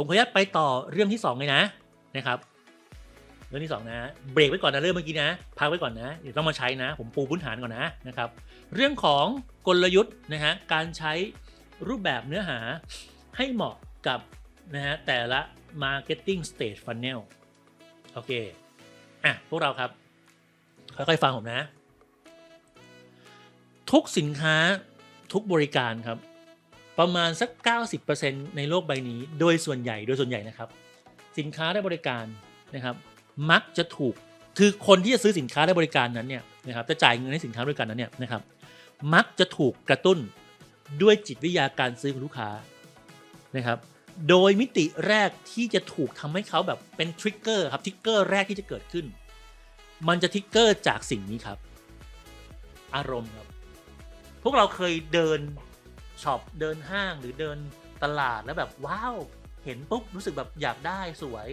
ผมขออนุญาตไปต่อเรื่องที่สองเลยนะนะครับเรื่องที่สองนะเบรกไว้ก่อนนะเรื่องเมื่อกี้นะพักไว้ก่อนนะเดี๋ยวต้องมาใช้นะ ผมปูพื้นฐานก่อนนะนะครับ เรื่องของกลยุทธ์นะฮะการใช้รูปแบบเนื้อหาให้เหมาะกับนะฮะแต่ละ marketing stage funnel โอเคอะพวกเราครับ ค่อยๆฟังผมนะ ทุกสินค้าทุกบริการครับ ประมาณสัก 90%ในโลกใบนี้โดยส่วนใหญ่โดยส่วนใหญ่นะครับ สินค้าและบริการนะครับ มักจะถูกคือคนที่จะซื้อสินค้าและบริการนั้นเนี่ยนะครับจะจ่ายเงินให้สินค้าบริการนั้นเนี่ยนะครับ มักจะถูกกระตุ้นด้วยจิตวิทยาการซื้อของลูกค้านะครับ โดยมิติแรกที่จะถูกทำให้เขาแบบเป็นทริกเกอร์ครับทริกเกอร์แรกที่จะเกิดขึ้น มันจะทริกเกอร์จากสิ่งนี้ครับ อารมณ์ครับ พวกเราเคยเดิน ช็อปเดินห้างหรือเดินตลาดแล้วแบบว้าวเห็นปุ๊บรู้สึกแบบอยากได้สวย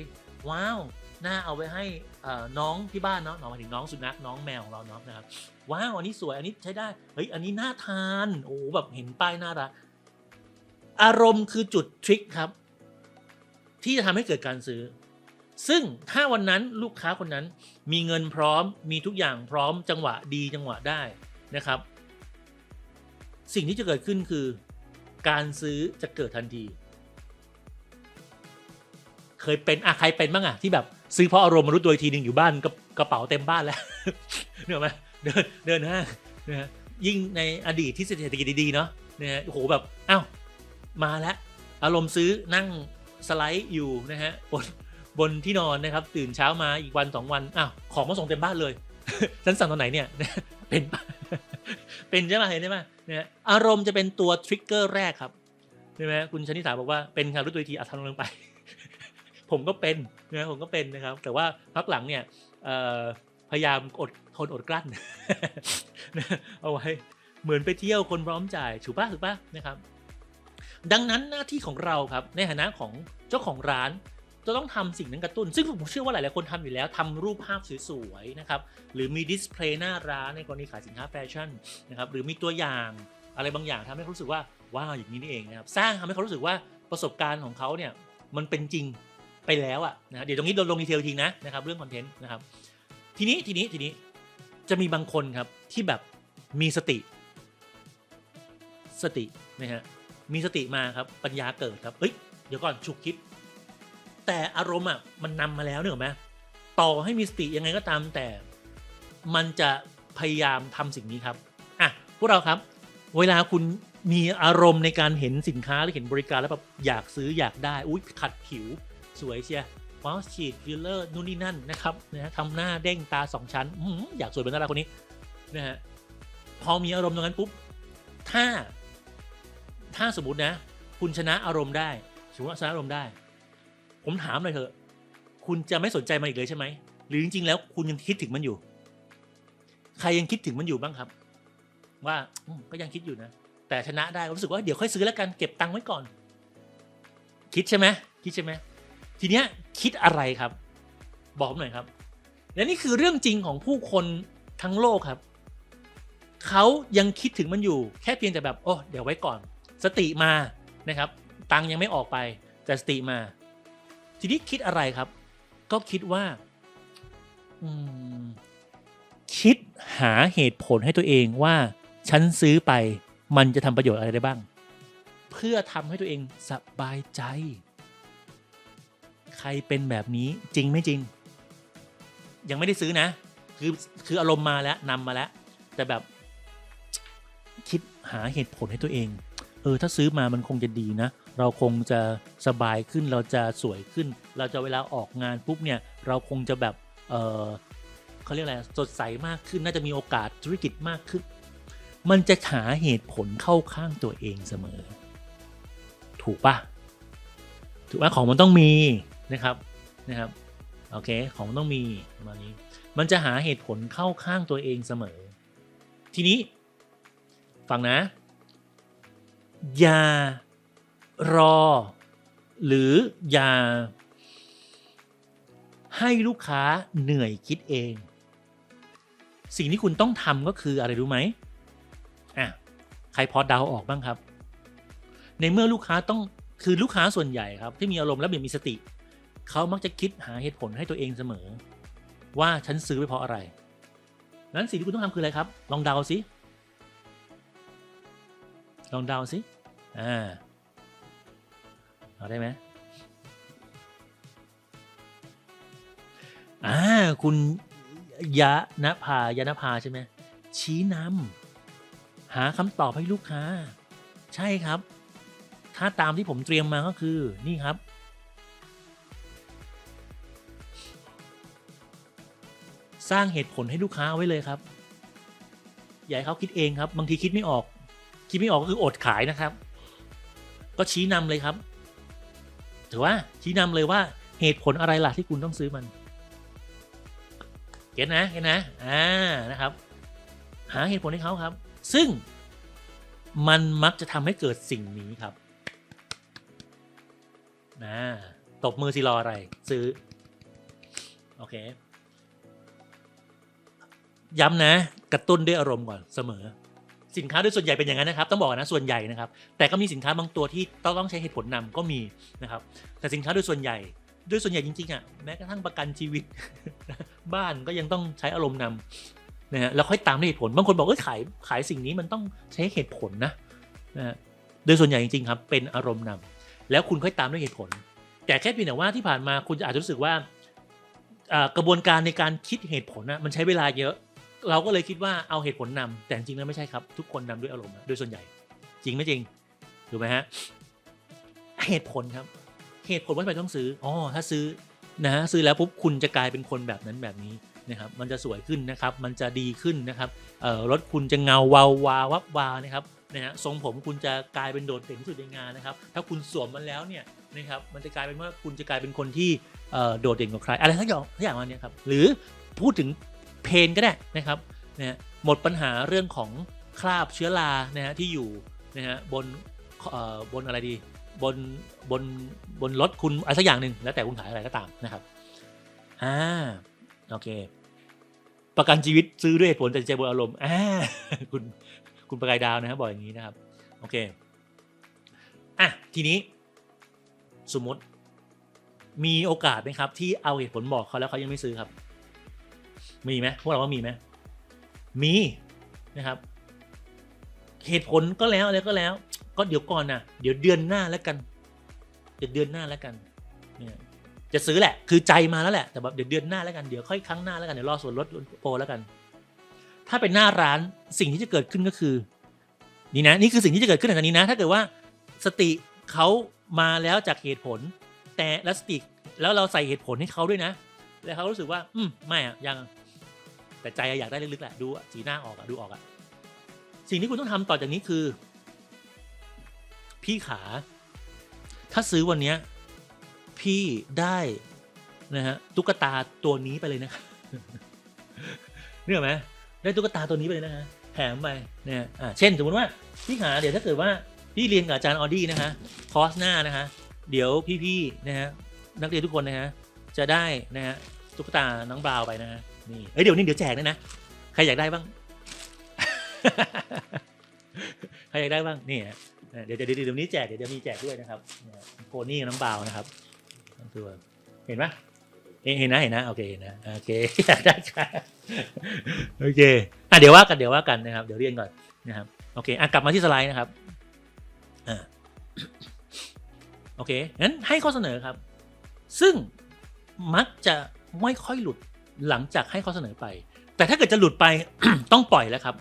ว้าวน่าเอาไว้ให้น้องที่บ้านเนาะหมายถึงน้องสุนัขน้องแมวของเราเนาะนะครับว้าวอันนี้สวยอันนี้ใช้ได้เฮ้ยอันนี้น่าทานโอ้โหแบบเห็นป้ายน่ารักอารมณ์คือจุดทริคครับ ที่จะทำให้เกิดการซื้อ ซึ่งถ้าวันนั้นลูกค้าคนนั้นมีเงินพร้อมมีทุกอย่างพร้อมจังหวะดีจังหวะได้นะครับ สิ่งที่จะเกิดขึ้นคือ การซื้อจะเกิดทันที เคยเป็นอะใครเป็นบ้างอะที่แบบซื้อเพราะอารมณ์มารู้ตัวอีกทีหนึ่งอยู่บ้านกระเป๋าเต็มบ้านแล้วเนกอะไหมเดินเดินห้างนะยิ่งในอดีตที่เศรษฐกิจดีๆเนาะเนะฮะโอ้โหแบบอ้าวมาแล้วอารมณ์ซื้อนั่งสไลด์อยู่นะฮะบนบนที่นอนนะครับ ตื่นเช้ามาอีกวันสองวันอ้าวของมาส่งเต็มบ้านเลยฉันสั่งตอนไหนเนี่ยเป็นเป็นใช่ไหมเห็นใช่ไหม เนี่ยอารมณ์จะเป็นตัวทริกเกอร์แรกครับใช่ไหมคุณชนิสาบอกว่าเป็นครับรู้ตัวทีอัดทำลงไป ผมก็เป็นนะผมก็เป็นนะครับ แต่ว่าพักหลังเนี่ยพยายามอดทนอดกลั้น เอาไว้เหมือนไปเที่ยวคนพร้อมจ่ายถูกปะถูกปะนะครับ ดังนั้นหน้าที่ของเราครับในฐานะของเจ้าของร้าน จะต้องทำสิ่งนั้นกระตุ้น ซึ่งผมเชื่อว่าหลายๆคนทำอยู่แล้วทำรูปภาพสวยๆนะครับหรือมีดิสเพลย์หน้าร้านในกรณีขายสินค้าแฟชั่นนะครับหรือมีตัวอย่างอะไรบางอย่างทำให้เขารู้สึกว่าว้าวอย่างนี้นี่เองนะครับสร้างทำให้เขารู้สึกว่าประสบการณ์ของเขาเนี่ยมันเป็นจริงไปแล้วอะนะเดี๋ยวตรงนี้โดนลงดีเทลทีนะนะครับเรื่องคอนเทนต์นะครับทีนี้ทีนี้ทีนี้จะมีบางคนครับที่แบบมีสติ สตินะฮะมีสติมาครับปัญญาเกิดครับเฮ้ยเดี๋ยวก่อนฉุกคิด แต่อารมณ์อะมันนำมาแล้วเนี่ยหรอไหมต่อให้มีสติยังไงก็ตามแต่ มันจะพยายามทำสิ่งนี้ครับอะพวกเราครับ เวลาคุณมีอารมณ์ในการเห็นสินค้าหรือเห็นบริการแล้วแบบอยากซื้ออยากได้อุ้ยขัดผิวสวยเชียร์ว้าวฉีดฟิลเลอร์นู่นนี่นั่นนะครับนะฮะทำหน้าเด้งตาสองชั้นอื้อยากสวยเหมือนดาราคนนี้นะฮะพอมีอารมณ์ตรงนั้นปุ๊บถ้า ถ้าสมมตินะ คุณชนะอารมณ์ได้สมมติว่าชนะอารมณ์ได้ ผมถามเลยเถอะ คุณจะไม่สนใจมันอีกเลยใช่ไหม หรือจริงๆ แล้วคุณยังคิดถึงมันอยู่ ใครยังคิดถึงมันอยู่บ้างครับ ว่าก็ยังคิดอยู่นะ แต่ชนะได้รู้สึกว่าเดี๋ยวค่อยซื้อแล้วกันเก็บตังค์ไว้ก่อน คิดใช่ไหมคิดใช่ไหมทีเนี้ยคิดอะไรครับ บอกผมหน่อยครับ และนี่คือเรื่องจริงของผู้คนทั้งโลกครับเขายังคิดถึงมันอยู่ แค่เพียงแต่แบบโอ้เดี๋ยวไว้ก่อน สติมานะครับ ตังค์ยังไม่ออกไปแต่สติมา ทีนี้คิดอะไรครับ ก็คิดว่าคิดหาเหตุผลให้ตัวเองว่า ฉันซื้อไปมันจะทำประโยชน์อะไรได้บ้าง เพื่อทำให้ตัวเองสบายใจ ใครเป็นแบบนี้จริงไม่จริง ยังไม่ได้ซื้อนะ คือคืออารมณ์มาแล้วนำมาแล้ว แต่แบบ คิดหาเหตุผลให้ตัวเอง เออ ถ้าซื้อมามันคงจะดีนะ เราคงจะสบายขึ้นเราจะสวยขึ้น เราจะเวลาออกงานปุ๊บเนี่ยเราคงจะแบบเออเขาเรียกอะไรสดใสมากขึ้นน่าจะมีโอกาสธุรกิจมากขึ้น มันจะหาเหตุผลเข้าข้างตัวเองเสมอ ถูกปะถูกปะของมันต้องมีนะครับนะครับโอเคของมันต้องมีประมาณนี้ มันจะหาเหตุผลเข้าข้างตัวเองเสมอ ทีนี้ฟังนะ อย่า รอ หรืออย่า ให้ลูกค้าเหนื่อยคิดเอง สิ่งที่คุณต้องทำก็คืออะไรรู้ไหมอะใครพอเดาออกบ้างครับ ในเมื่อลูกค้าต้องคือลูกค้าส่วนใหญ่ครับ ที่มีอารมณ์และมีสติ เขามักจะคิดหาเหตุผลให้ตัวเองเสมอ ว่าฉันซื้อไปเพราะอะไรนั้นสิ่งที่คุณต้องทำคืออะไรครับ ลองเดาสิลองเดาสิอ่า เอาได้ไหมอ่าคุณยะนภายานภาใช่ไหมชี้นำหาคำตอบให้ลูกค้า ใช่ครับ ถ้าตามที่ผมเตรียมมาก็คือนี่ครับ สร้างเหตุผลให้ลูกค้าไว้เลยครับ อย่าให้เขาคิดเองครับ บางทีคิดไม่ออก คิดไม่ออกก็คืออดขายนะครับ ก็ชี้นำเลยครับ ถือว่าชี้นำเลยว่าเหตุผลอะไรล่ะที่คุณต้องซื้อมัน เก็ตนะ เก็ตนะ อ่า นะครับ หาเหตุผลให้เขาครับ ซึ่งมันมักจะทำให้เกิดสิ่งนี้ครับนะตบมือสิรออะไร ซื้อ โอเค ย้ำนะ กระตุ้นด้วยอารมณ์ก่อนเสมอ สินค้าโดยส่วนใหญ่เป็นอย่างนั้นนะครับ ต้องบอกนะส่วนใหญ่นะครับ แต่ก็มีสินค้าบางตัวที่ต้องต้องใช้เหตุผลนำก็มีนะครับ แต่สินค้าโดยส่วนใหญ่โดยส่วนใหญ่จริงๆอะแม้กระทั่งประกันชีวิต บ้านก็ยังต้องใช้อารมณ์นำนะฮะแล้วค่อยตามด้วยเหตุผลบางคนบอกเอ้ยขายขายสิ่งนี้มันต้องใช้เหตุผลนะนะฮะโดยส่วนใหญ่จริงๆครับเป็นอารมณ์นำแล้วคุณค่อยตามด้วยเหตุผล แต่แค่เพียงแต่ว่าที่ผ่านมาคุณอาจจะรู้สึกว่าอ่ากระบวนการในการคิดเหตุผลนะมันใช้เวลาเยอะ เราก็เลยคิดว่าเอาเหตุผลนำแต่จริงแล้วไม่ใช่ครับ ทุกคนนำด้วยอารมณ์โดยส่วนใหญ่ จริงไม่จริงถูกไหมฮะเหตุผลครับ เหตุผลว่าทำไมต้องซื้ออ๋อถ้าซื้อนะฮะซื้อแล้วปุ๊บคุณจะกลายเป็นคนแบบนั้นแบบนี้นะครับ มันจะสวยขึ้นนะครับ มันจะดีขึ้นนะครับรถคุณจะเงาวาววาวับวานะครับนะฮะทรงผมคุณจะกลายเป็นโดดเด่นที่สุดในงานนะครับ ถ้าคุณสวมมันแล้วเนี่ยนะครับ มันจะกลายเป็นว่าคุณจะกลายเป็นคนที่โดดเด่นกว่าใคร อะไรทั้งอย่างทั้งอย่างมาเนี่ยครับ หรือพูดถึง เพนก็ได้นะครับนะหมดปัญหาเรื่องของคราบเชื้อรานะฮะที่อยู่นะฮะบนเอ่อบนอะไรดีบนบนบนรถคุณอะไรสักอย่างหนึ่งแล้วแต่คุณขายอะไรก็ตามนะครับอ่าโอเค ประกันชีวิตซื้อด้วยเหตุผลแต่ใจบนอารมณ์อ่าคุณคุณประกายดาวนะครับบอกอย่างนี้นะครับโอเคอะทีนี้ สมมติมีโอกาสไหมครับ ที่เอาเหตุผลบอกเขาแล้วเขายังไม่ซื้อครับ มีไหมพวกเราว่ามีไหมมีนะครับ เหตุผลก็แล้วอะไรก็แล้ว ก็เดี๋ยวก่อนนะเดี๋ยวเดือนหน้าแล้วกัน เดี๋ยวเดือนหน้าแล้วกันเนี่ยจะซื้อแหละ คือใจมาแล้วแหละแต่แบบเดี๋ยวเดือนหน้าแล้วกันเดี๋ยวค่อยครั้งหน้าแล้วกันเดี๋ยวรอส่วนลดโปรแล้วกัน ถ้าเป็นหน้าร้านสิ่งที่จะเกิดขึ้นก็คือ นี่นะนี่คือสิ่งที่จะเกิดขึ้นในตอนนี้นะ ถ้าเกิดว่าสติเขามาแล้วจากเหตุผล แต่แล้วสติแล้วเราใส่เหตุผลให้เขาด้วยนะ แล้วเขารู้สึกว่า อืมไม่อะยัง แต่ใจอยากได้ลึกๆแหละดูสีหน้าออกอะดูออกอะสิ่งที่คุณต้องทำต่อจากนี้คือ พี่ขา ถ้าซื้อวันเนี้ย พี่ได้นะฮะตุ๊กตาตัวนี้ไปเลยนะเนื่อไหมได้ตุ๊กตาตัวนี้ไปเลยนะฮะแถมไปเนี่ยอ่าเช่นสมมติว่าพี่ขาเดี๋ยวถ้าเกิดว่าพี่เรียนกับอาจารย์ออดี้นะฮะคอร์สหน้านะฮะเดี๋ยวพี่ๆนะฮะนักเรียนทุกคนนะฮะจะได้นะฮะตุ๊กตาน้องบราวน์ไปนะฮะ นี่เอ้ยเดี๋ยวนี้เดี๋ยวแจกด้วยนะ ใครอยากได้บ้าง ใครอยากได้บ้าง นี่ฮะเดี๋ยวเดี๋ยวเดี๋ยวนี้แจกเดี๋ยวมีแจกด้วยนะครับโพนี่น้องบรานะครับนั่นคือเห็นไหมเห็นนะเห็นนะโอเคนะโอเคได้ค่ะโอเคอะเดี๋ยวว่ากันเดี๋ยวว่ากันนะครับ เดี๋ยวเรียนก่อนนะครับโอเคอะกลับมาที่สไลด์นะครับอ่าโอเคงั้นให้ข้อเสนอครับ ซึ่งมักจะไม่ค่อยหลุด หลังจากให้ข้อเสนอไป แต่ถ้าเกิดจะหลุดไปต้องปล่อยแล้วครับ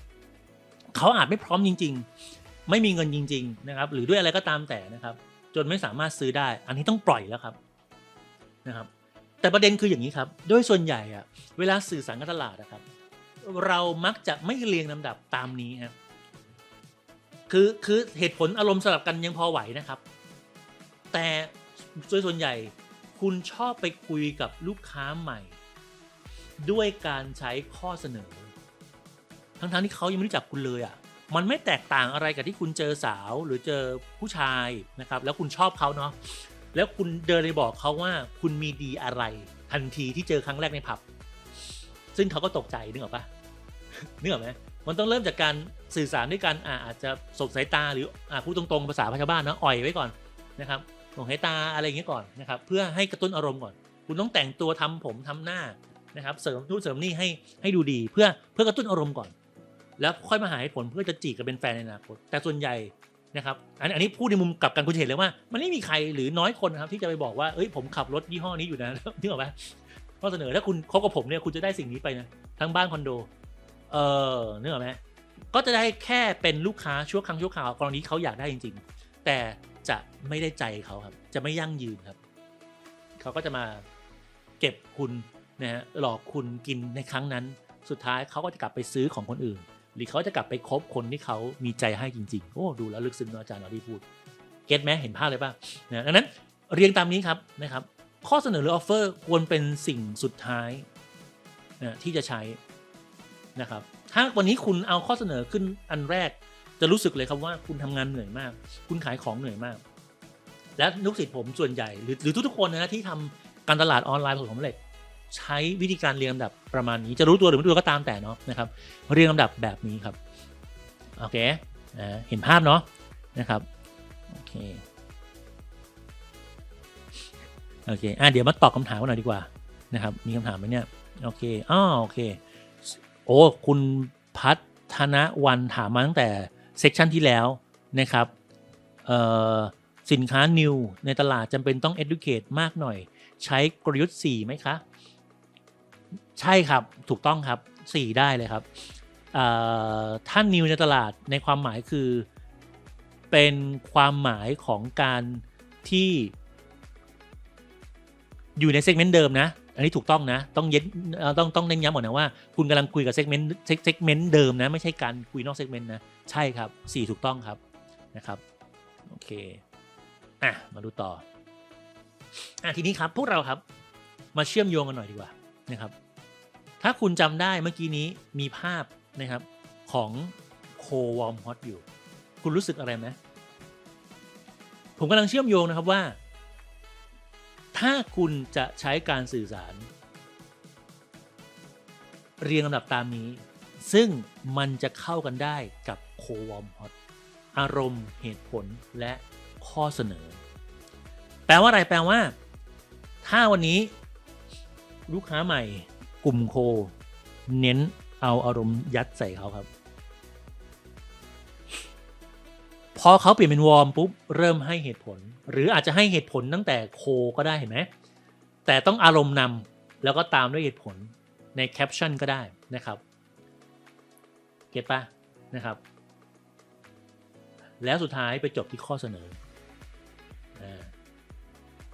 เขาอาจไม่พร้อมจริง ๆ ไม่มีเงินจริง ๆ นะครับ หรือด้วยอะไรก็ตามแต่นะครับ จนไม่สามารถซื้อได้ อันนี้ต้องปล่อยแล้วครับนะครับ แต่ประเด็นคืออย่างนี้ครับ โดยส่วนใหญ่อะเวลาสื่อสารกับตลาดนะครับ เรามักจะไม่เรียงลำดับตามนี้ครับคือคือเหตุผลอารมณ์สลับกันยังพอไหวนะครับ แต่โดยส่วนใหญ่คุณชอบไปคุยกับลูกค้าใหม่ ด้วยการใช้ข้อเสนอ ทั้งๆที่เขายังไม่รู้จักคุณเลยอะ่ะมันไม่แตกต่างอะไรกับที่คุณเจอสาวหรือเจอผู้ชายนะครับ แล้วคุณชอบเขาเนาะแล้วคุณเดินไปบอกเขาว่าคุณมีดีอะไร ทันทีที่เจอครั้งแรกในผับ ซึ่งเขาก็ตกใจนึกออกปะนึกออกไหมมันต้องเริ่มจากการสื่อสารด้วยกันอาอาจจะสบสายตาหรืออาพูดตรงๆภาษาชาวบ้านนะอ่อยไว้ก่อนนะครับส่งสายตาอะไรอย่างเงี้ยก่อนนะครับ เพื่อให้กระตุ้นอารมณ์ก่อน คุณต้องแต่งตัวทำผมทำหน้า นะครับเสริมนู่นเสริมนี่ให้ให้ดูดีเพื่อเพื่อกระตุ้นอารมณ์ก่อน แล้วค่อยมาหาเหตุผลเพื่อจะจีบกันเป็นแฟนในอนาคตแต่ส่วนใหญ่นะครับอันอันนี้พูดในมุมกลับกันคุณเห็นเลยว่า มันไม่มีใครหรือน้อยคนนะครับที่จะไปบอกว่าเอ้ยผมขับรถยี่ห้อนี้อยู่นะนึกออกไหมข้อเสนอถ้าคุณคบกับผมเนี่ยคุณจะได้สิ่งนี้ไปนะทั้งบ้านคอนโดเออนึกออกไหมก็จะได้แค่เป็นลูกค้าชั่วครั้งชั่วคราวกรณีเขาอยากได้จริง ๆ แต่จะไม่ได้ใจเขาครับ จะไม่ยั่งยืนครับ เขาก็จะมาเก็บคุณ นะฮะหลอกคุณกินในครั้งนั้น สุดท้ายเขาก็จะกลับไปซื้อของคนอื่น หรือเขาจะกลับไปคบคนที่เขามีใจให้จริงๆ โอ้ดูแล้วลึกซึ้งเนะอาจารย์เราที่พูด เก็ตไหมเห็นภาพเลยป่ะนะดังนั้นเรียงตามนี้ครับนะครับ ข้อเสนอหรือออฟเฟอร์ควรเป็นสิ่งสุดท้ายนะที่จะใช้นะครับ ถ้าวันนี้คุณเอาข้อเสนอขึ้นอันแรกจะรู้สึกเลยครับว่าคุณทำงานเหนื่อยมาก คุณขายของเหนื่อยมาก และลูกศิษย์ผมส่วนใหญ่ หรือหรือทุกๆคนนะที่ทำการตลาดออนไลน์ประสบความสำเร็จ ใช้วิธีการเรียงลำดับประมาณนี้จะรู้ตัวหรือไม่รู้ตัวก็ตามแต่เนาะนะครับเรียงลำดับแบบนี้ครับโอเคนะเห็นภาพเนาะนะครับโอเคโอเคอะเดี๋ยวมาตอบคำถามกันหน่อยดีกว่านะครับมีคำถามไหมเนี่ยโอเคอ้อโอเคโอ้คุณพัฒนวันถามมาตั้งแต่เซกชันที่แล้วนะครับสินค้า new ในตลาดจำเป็นต้อง educate มากหน่อย ใช้กลยุทธ์ 4 ไหมคะ ใช่ครับถูกต้องครับ 4 ได้เลยครับท่าน new ในตลาดในความหมายคือ เป็นความหมายของการที่ อยู่ในเซกเมนต์เดิมนะ อันนี้ถูกต้องนะ ต้องเย็นต้องต้องเน้นย้ำก่อนนะว่า คุณกำลังคุยกับเซกเมนต์เซกเมนต์เดิมนะ ไม่ใช่การคุยนอกเซกเมนต์นะ ใช่ครับ 4 ถูกต้องครับนะครับโอเคอะมาดูต่ออะทีนี้ครับพวกเราครับมาเชื่อมโยงกันหน่อยดีกว่านะครับ ถ้าคุณจำได้เมื่อกี้นี้มีภาพนะครับของโควอมฮอตอยู่ คุณรู้สึกอะไรไหมผมกำลังเชื่อมโยงนะครับว่า ถ้าคุณจะใช้การสื่อสาร เรียงลำดับตามนี้ ซึ่งมันจะเข้ากันได้กับโควอมฮอตอารมณ์เหตุผลและข้อเสนอ แปลว่าอะไรแปลว่า ถ้าวันนี้ลูกค้าใหม่ กลุ่มโค เน้นเอาอารมณ์ยัดใส่เขาครับ พอเขาเปลี่ยนเป็นวอร์มปุ๊บ เริ่มให้เหตุผล หรืออาจจะให้เหตุผลตั้งแต่โคก็ได้เห็นไหมแต่ต้องอารมณ์นำแล้วก็ตามด้วยเหตุผลในแคปชั่นก็ได้นะครับ เก็ตปะนะครับ แล้วสุดท้ายไปจบที่ข้อเสนอ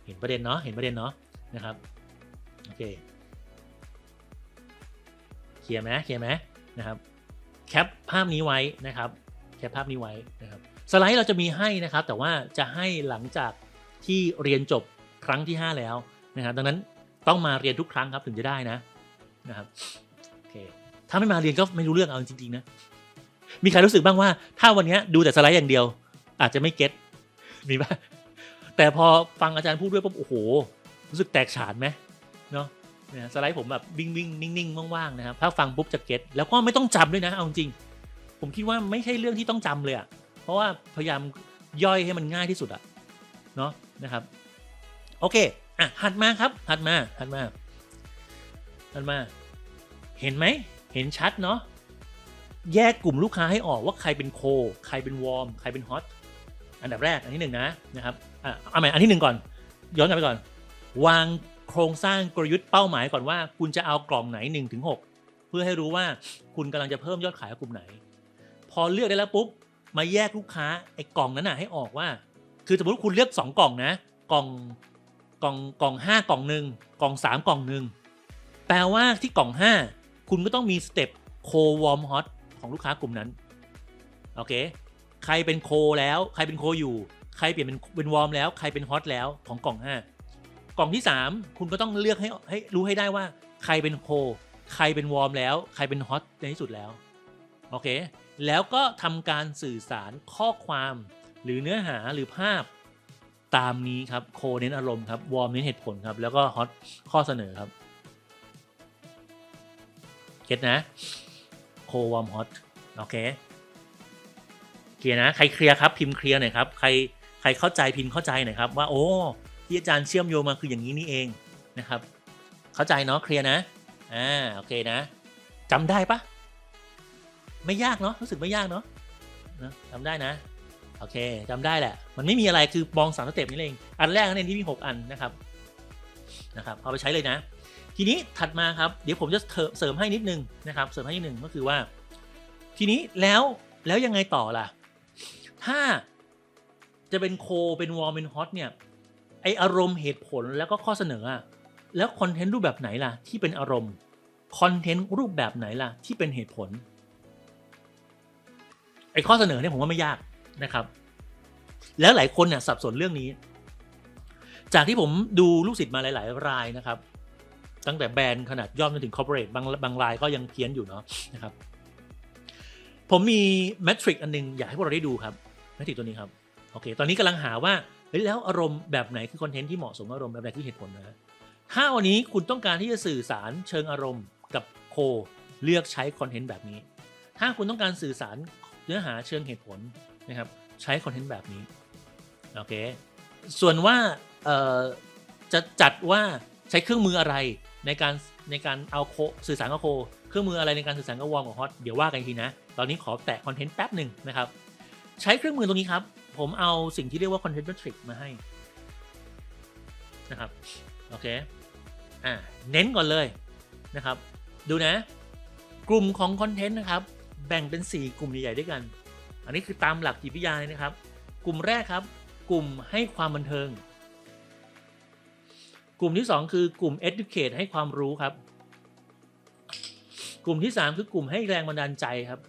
เห็นประเด็นเนาะเห็นประเด็นเนาะนะครับโอเค ลียร์ไหมเคลียร์ไหมนะครับแคปภาพนี้ไว้นะครับแคปภาพนี้ไว้นะครับสไลด์เราจะมีให้นะครับ แต่ว่าจะให้หลังจากที่เรียนจบครั้งที่ 5 แล้วนะครับดังนั้นต้องมาเรียนทุกครั้งครับถึงจะได้นะนะครับโอเคถ้าไม่มาเรียนก็ไม่รู้เรื่องเอาจริงๆนะมีใครรู้สึกบ้างว่า ถ้าวันนี้ดูแต่สไลด์อย่างเดียว อาจจะไม่เก็ตมีป่ะแต่พอฟังอาจารย์พูดด้วยปุ๊บโอ้โห รู้สึกแตกฉานไหม นะสไลด์ผมแบบวิ่งวิ่งนิ่งๆว่างๆนะครับถ้าฟังปุ๊บจะเก็ตแล้วก็ไม่ต้องจำด้วยนะเอาจริง ผมคิดว่าไม่ใช่เรื่องที่ต้องจำเลยอะเพราะว่าพยายามย่อยให้มันง่ายที่สุดอะเนาะนะครับ โอเคอะหัดมาครับหัดมาหัดมาหัดมา เห็นไหมเห็นชัดเนาะแยกกลุ่มลูกค้าให้ออกว่าใครเป็นโค ใครเป็นวอร์ม ใครเป็นฮอต อันดับแรกอันที่หนึ่งนะนะครับ อะเอาใหม่อันที่หนึ่งก่อน ย้อนกลับไปก่อน วาง โครงสร้างกลยุทธ์เป้าหมายก่อนว่า คุณจะเอากล่องไหน1นถึงหเพื่อให้รู้ว่าคุณกำลังจะเพิ่มยอดขายกลุ่มไหน พอเลือกได้แล้วปุ๊บมาแยกลูกค้าไอ้กล่องนั้นน่ะให้ออกว่า คือสมมติคุณเลือก 2 กล่องนะ กล่องกล่องกล่อง5กล่องหนึ่งกล่อง 3 กล่องหนึ่งแปลว่าที่กล่อง 5 คุณก็ต้องมีสเต็ปโควอร์มฮอตของลูกค้ากลุ่มนั้นโอเคใครเป็นโคแล้ว ใครเป็นโคอยู่ ใครเปลี่ยนเป็นเป็นวอร์มแล้ว ใครเป็นฮอตแล้วของกล่อง 5 กล่องที่ 3 คุณก็ต้องเลือกให้ให้รู้ให้ได้ว่าใครเป็นโคใครเป็นวอร์มแล้ว ใครเป็นฮอตในที่สุดแล้ว โอเค แล้วก็ทำการสื่อสารข้อความหรือเนื้อหาหรือภาพตามนี้ครับโคเน้นอารมณ์ครับวอร์มเน้นเหตุผลครับ แล้วก็ฮอตข้อเสนอครับเก็ตนะโควอร์มฮอตโอเคเคลียร์นะ ใครเคลียร์ครับพิมพ์เคลียร์หน่อยครับ ใครใครเข้าใจพิมพ์เข้าใจหน่อยครับว่าโอ้ ที่อาจารย์เชื่อมโยงมาคืออย่างนี้นี่เองนะครับ เข้าใจเนาะเคลียร์นะอ่าโอเคนะจำได้ปะไม่ยากเนาะรู้สึกไม่ยากเนาะนะจำได้นะโอเคจำได้แหละ มันไม่มีอะไรคือมองสามสเต็ปนี่เองอันแรกนั่นเองที่มี 6 อันนะครับนะครับเอาไปใช้เลยนะ ทีนี้ถัดมาครับเดี๋ยวผมจะเสริมให้นิดนึงนะครับ เสริมให้นิดนึงก็คือว่า ทีนี้แล้วแล้วยังไงต่อล่ะ ถ้าจะเป็นโคเป็นวอลเป็นฮอตเนี่ย ไออารมณ์เหตุผลแล้วก็ข้อเสนออะแล้วคอนเทนต์รูปแบบไหนล่ะที่เป็นอารมณ์คอนเทนต์รูปแบบไหนล่ะที่เป็นเหตุผลไอข้อเสนอเนี่ยผมว่าไม่ยากนะครับ แล้วหลายคนเนี่ยสับสนเรื่องนี้ จากที่ผมดูลูกศิษย์มาหลาย ๆ รายนะครับ ตั้งแต่แบรนด์ขนาดย่อมจนถึงคอร์ปอเรทบางบางรายก็ยังเพี้ยนอยู่เนาะนะครับ ผมมีแมทริกอันนึง อยากให้พวกเราได้ดูครับแมทริกตัวนี้ครับ โอเค ตอนนี้กำลังหาว่า เฮ้ยแล้วอารมณ์แบบไหนคือคอนเทนต์ที่เหมาะสมอารมณ์แบบไหนคือเหตุผลนะถ้าวันนี้คุณต้องการที่จะสื่อสารเชิงอารมณ์กับโค เลือกใช้คอนเทนต์แบบนี้ ถ้าคุณต้องการสื่อสารเนื้อหาเชิงเหตุผลนะครับใช้คอนเทนต์แบบนี้โอเคส่วนว่าจะจัดว่าใช้เครื่องมืออะไรในการในการเอาโคสื่อสารกับโค เครื่องมืออะไรในการสื่อสารกับวอร์มกับฮอตเดี๋ยวว่ากันทีนะ ตอนนี้ขอแตะคอนเทนต์แป๊บหนึ่งนะครับ ใช้เครื่องมือตรงนี้ครับ ผมเอาสิ่งที่เรียกว่าคอนเทนต์แมทริกมาให้นะครับโอเคอ่าเน้นก่อนเลยนะครับ ดูนะ กลุ่มของคอนเทนต์นะครับแบ่งเป็น 4 กลุ่มใหญ่ๆด้วยกัน อันนี้คือตามหลักจิตวิทยาเลยนะครับ กลุ่มแรกครับ กลุ่มให้ความบันเทิง กลุ่มที่ 2 คือกลุ่ม educate ให้ความรู้ครับ กลุ่มที่ 3 คือกลุ่มให้แรงบันดาลใจครับ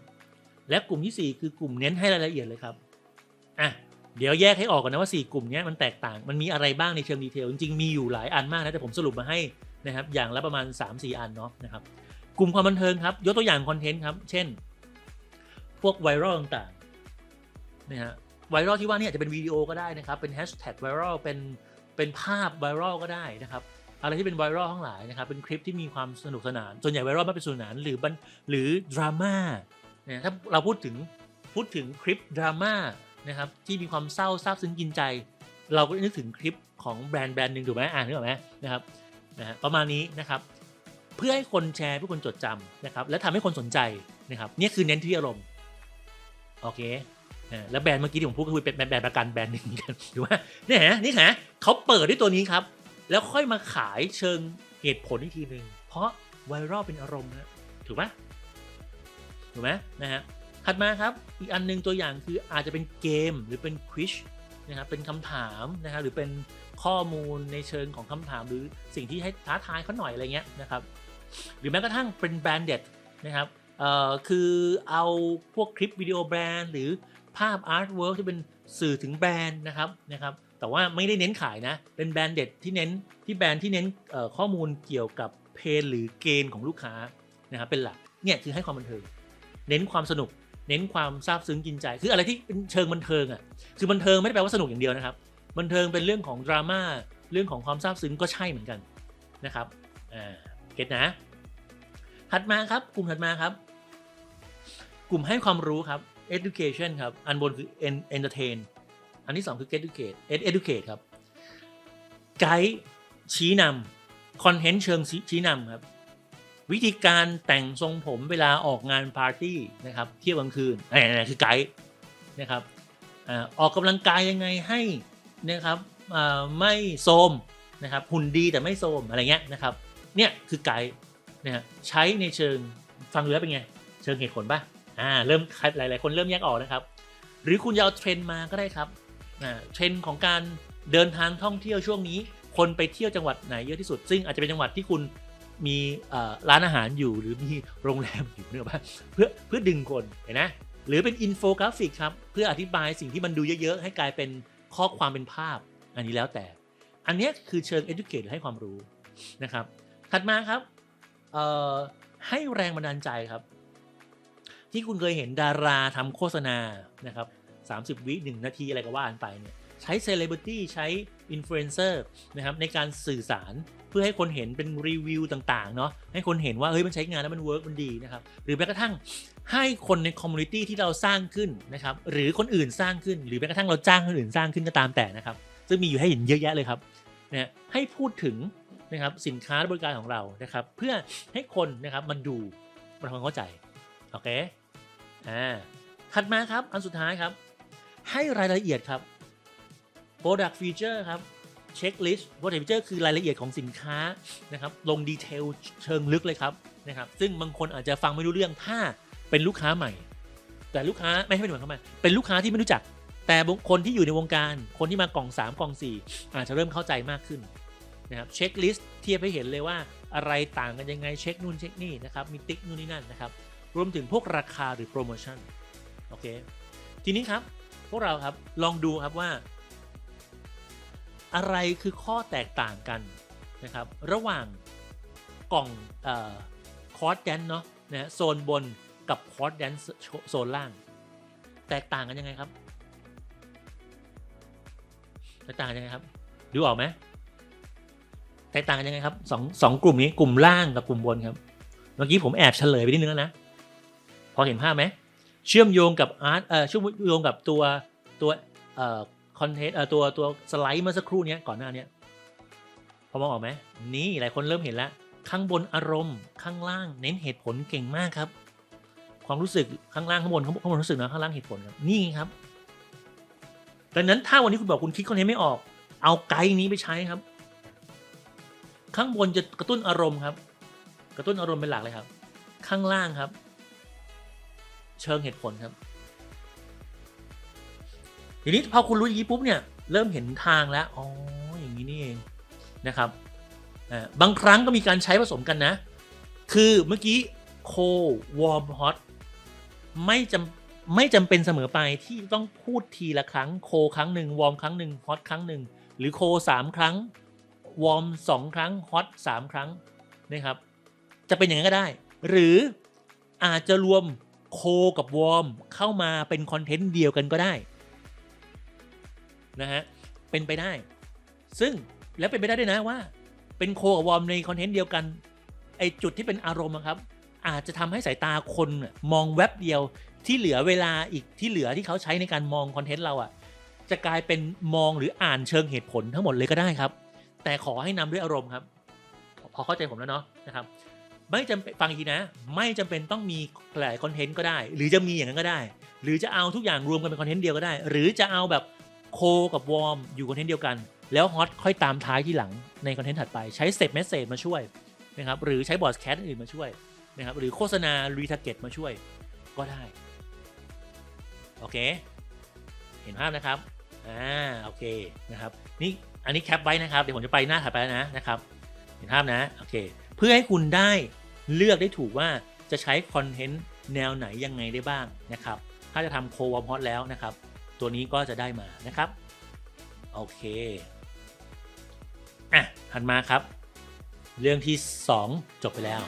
และกลุ่มที่ 4 คือกลุ่มเน้นให้รายละเอียดเลยครับ อะเดี๋ยวแยกให้ออกก่อนนะว่า 4 กลุ่มนี้มันแตกต่าง มันมีอะไรบ้างในเชิงดีเทล จริงๆ มีอยู่หลายอันมากนะ แต่ผมสรุปมาให้นะครับ อย่างละประมาณ 3-4 อันเนาะนะครับ กลุ่มความบันเทิงครับ ยกตัวอย่างคอนเทนต์ครับ เช่น พวกไวรัลต่างๆนะฮะ ไวรัลที่ว่านี่อาจจะเป็นวิดีโอก็ได้นะครับ เป็นแฮชแท็กไวรัล เป็น เป็นภาพไวรัลก็ได้นะครับอะไรที่เป็นไวรัลทั้งหลายนะครับ เป็นคลิปที่มีความสนุกสนาน ส่วนใหญ่ไวรัลไม่เป็นสนุกสนานหรือบันหรือดราม่าเนี่ยถ้าเราพูดถึงพูดถึงคลิปดราม่า นะครับที่มีความเศร้าซาบซึ้งกินใจ เราก็นึกถึงคลิปของแบรนด์แบรนด์หนึ่งถูกไหมอ่านนึกออกไหมนะครับนะฮะประมาณนี้นะครับ เพื่อให้คนแชร์เพื่อคนจดจำนะครับและทำให้คนสนใจนะครับนี่คือเน้นที่อารมณ์โอเคแล้วแบรนด์เมื่อกี้ที่ผมพูดก็คือเป็นแบรนด์ประกันแบรนด์หนึ่งกันถูกไหมนี่ฮะนี่ฮะเขาเปิดด้วยตัวนี้ครับ แล้วค่อยมาขายเชิงเหตุผลอีกทีหนึ่งเพราะไวรัลเป็นอารมณ์นะถูกไหมถูกไหมนะฮะ ถัดมาครับ อีกอันนึงตัวอย่างคืออาจจะเป็นเกมหรือเป็นควิชนะครับเป็นคำถามนะครับหรือเป็นข้อมูลในเชิงของคำถาม หรือสิ่งที่ให้ท้าทายเขาหน่อยอะไรเงี้ยนะครับหรือแม้กระทั่งเป็นแบรนด์เด็ดนะครับเอ่อคือเอาพวกคลิปวิดีโอแบรนด์หรือภาพอาร์ตเวิร์กที่เป็นสื่อถึงแบรนด์นะครับนะครับแต่ว่าไม่ได้เน้นขายนะ เป็นแบรนด์เด็ดที่เน้นที่แบรนด์ที่เน้นข้อมูลเกี่ยวกับเพนหรือเกณฑ์ของลูกค้านะครับเป็นหลักเนี่ยคือให้ความบันเทิงเน้นความสนุก เน้นความซาบซึ้งกินใจ คืออะไรที่เป็นเชิงบันเทิงอะคือบันเทิงไม่ได้แปลว่าสนุกอย่างเดียวนะครับบันเทิงเป็นเรื่องของดราม่าเรื่องของความซาบซึ้งก็ใช่เหมือนกันนะครับอ่าเก็ตนะถัดมาครับกลุ่มถัดมาครับ กลุ่มให้ความรู้ครับ education ครับอันบนคือ entertain อันที่ 2 คือ educate educate ครับไกด์ชี้นำคอนเทนต์เชิงชี้นำครับ วิธีการแต่งทรงผมเวลาออกงานปาร์ตี้นะครับเที่ยวกลางคืนนี่คือไกด์นะครับออกกำลังกายยังไงให้นะครับไม่โทมนะครับหุ่นดีแต่ไม่โทมอะไรเงี้ยนะครับเนี่ยคือไกด์นะฮะใช้ในเชิงฟังเรือเป็นไง เชิงเหตุผลป่ะอ่าเริ่มหลาย ๆ คนเริ่มแยกออกนะครับ หรือคุณจะเอาเทรนด์มาก็ได้ครับอ่าเทรนด์ของการเดินทางท่องเที่ยวช่วงนี้ คนไปเที่ยวจังหวัดไหนเยอะที่สุด ซึ่งอาจจะเป็นจังหวัดที่คุณ มีร้านอาหารอยู่หรือมีโรงแรมอยู่เนอะป่ะเพื่อเพื่อดึงคนเห็นไหมหรือเป็นอินโฟกราฟิกครับ เพื่ออธิบายสิ่งที่มันดูเยอะๆ ให้กลายเป็นข้อความเป็นภาพ อันนี้แล้วแต่ อันนี้คือเชิง educate หรือให้ความรู้นะครับ ถัดมาครับให้แรงบันดาลใจครับ ที่คุณเคยเห็นดาราทำโฆษณานะครับ30 วิหนึ่งนาทีอะไรก็ว่ากันไปเนี่ยใช้เซเลบริตี้ใช้ อินฟลูเอนเซอร์นะครับในการสื่อสารเพื่อให้คนเห็นเป็นรีวิวต่างๆเนาะให้คนเห็นว่าเฮ้ยมันใช้งานแล้วมันเวิร์กมันดีนะครับหรือแม้กระทั่งให้คนในคอมมูนิตี้ที่เราสร้างขึ้นนะครับหรือคนอื่นสร้างขึ้น หรือแม้กระทั่งเราจ้างคนอื่นสร้างขึ้นก็ตามแต่นะครับซึ่งมีอยู่ให้เห็นเยอะแยะเลยครับนะให้พูดถึงนะครับสินค้าและบริการของเรานะครับ เพื่อให้คนนะครับมันดูมันทำความเข้าใจโอเคอ่าถัดมาครับอันสุดท้ายครับ ให้รายละเอียดครับ Product Feature ครับ Checklist Product Feature คือรายละเอียดของสินค้านะครับลงดีเทลเชิงลึกเลยครับนะครับซึ่งบางคนอาจจะฟังไม่รู้เรื่องถ้าเป็นลูกค้าใหม่ แต่ลูกค้าไม่ใช่เป็นเหมือนเข้ามาเป็นลูกค้าที่ไม่รู้จัก แต่บุคคนที่อยู่ในวงการคนที่มากล่อง 3 กล่อง 4 อาจจะเริ่มเข้าใจมากขึ้นนะครับเช็คลิสต์เทียบให้เห็นเลยว่าอะไรต่างกันยังไงเช็คนู่นเช็คนี่นะครับมีติ๊กนู่นนี่นั่นนะครับรวมถึงพวกราคาหรือโปรโมชั่นโอเคทีนี้ครับพวกเราครับลองดูครับว่า อะไรคือข้อแตกต่างกันนะครับ ระหว่างกล่องคอร์สแดนเนาะนะโซนบนกับคอร์สแดนโซนล่าง แตกต่างกันยังไงครับ แตกต่างกันยังไงครับ ดูออกไหมแตกต่างกันยังไงครับสองสองกลุ่มนี้กลุ่มล่างกับกลุ่มบนครับ เมื่อกี้ผมแอบเฉลยไปนิดนึงแล้วนะ พอเห็นภาพไหม เชื่อมโยงกับอาร์ตเอ่อเชื่อมโยงกับตัวตัวเอ่อ คอนเทนต์เอ่อตัวตัวสไลด์เมื่อสักครู่นี้ก่อนหน้านี้พอมองออกไหมนี่หลายคนเริ่มเห็นแล้ว ข้างบนอารมณ์ ข้างล่างเน้นเหตุผลเก่งมากครับ ความรู้สึกข้างล่างข้างบนข้างบนรู้สึกนะข้างล่างเหตุผลครับนี่ครับดังนั้นถ้าวันนี้คุณบอกคุณคิดคอนเทนต์ไม่ออก เอาไกด์นี้ไปใช้ครับ ข้างบนจะกระตุ้นอารมณ์ครับ กระตุ้นอารมณ์เป็นหลักเลยครับ ข้างล่างครับ เชิงเหตุผลครับ ทีนี้พอคุณรู้อย่างนี้ปุ๊บเนี่ยเริ่มเห็นทางแล้วอ๋ออย่างนี้นี่เองนะครับบางครั้งก็มีการใช้ผสมกันนะ คือเมื่อกี้โควอร์มฮอตไม่จำไม่จำเป็นเสมอไปที่ต้องพูดทีละครั้งโคครั้งหนึ่งวอร์มครั้งหนึ่งฮอตครั้งหนึ่งหรือโคสามครั้งวอร์มสองครั้งฮอตสามครั้งนะครับ จะเป็นอย่างนั้นก็ได้ หรืออาจจะรวมโคกับวอร์มเข้ามาเป็นคอนเทนต์เดียวกันก็ได้ นะฮะเป็นไปได้ ซึ่งแล้วเป็นไปได้ด้วยนะว่า เป็นโคกับวอร์มในคอนเทนต์เดียวกันไอจุดที่เป็นอารมณ์ครับ อาจจะทำให้สายตาคนมองแวบเดียวที่เหลือเวลาอีกที่เหลือที่เขาใช้ในการมองคอนเทนต์เราอะจะกลายเป็นมองหรืออ่านเชิงเหตุผลทั้งหมดเลยก็ได้ครับ แต่ขอให้นำด้วยอารมณ์ครับ พอเข้าใจผมแล้วเนาะนะครับ ไม่จำเป็นฟังทีนะ ไม่จำเป็นต้องมีหลายคอนเทนต์ก็ได้ หรือจะมีอย่างนั้นก็ได้ หรือจะเอาทุกอย่างรวมกันเป็นคอนเทนต์เดียวก็ได้ หรือจะเอาแบบ โคกับวอร์มอยู่คอนเทนต์เดียวกัน แล้วฮอตค่อยตามท้ายที่หลังในคอนเทนต์ถัดไปใช้เซตเมสเซจมาช่วยนะครับหรือใช้บอร์ดแคสอื่นมาช่วยนะครับหรือโฆษณารีทาร์เก็ตมาช่วยก็ได้ โอเค เห็นภาพนะครับอ่าโอเคนะครับนี่อันนี้แคปไว้นะครับ เดี๋ยวผมจะไปหน้าถัดไปแล้วนะนะครับ เห็นภาพนะโอเค เพื่อให้คุณได้เลือกได้ถูกว่าจะใช้คอนเทนต์แนวไหนยังไงได้บ้างนะครับ ถ้าจะทำโควอมฮอตแล้วนะครับ ตัวนี้ก็จะได้มานะครับ โอเคอะถัดมาครับ เรื่องที่ 2 จบไปแล้ว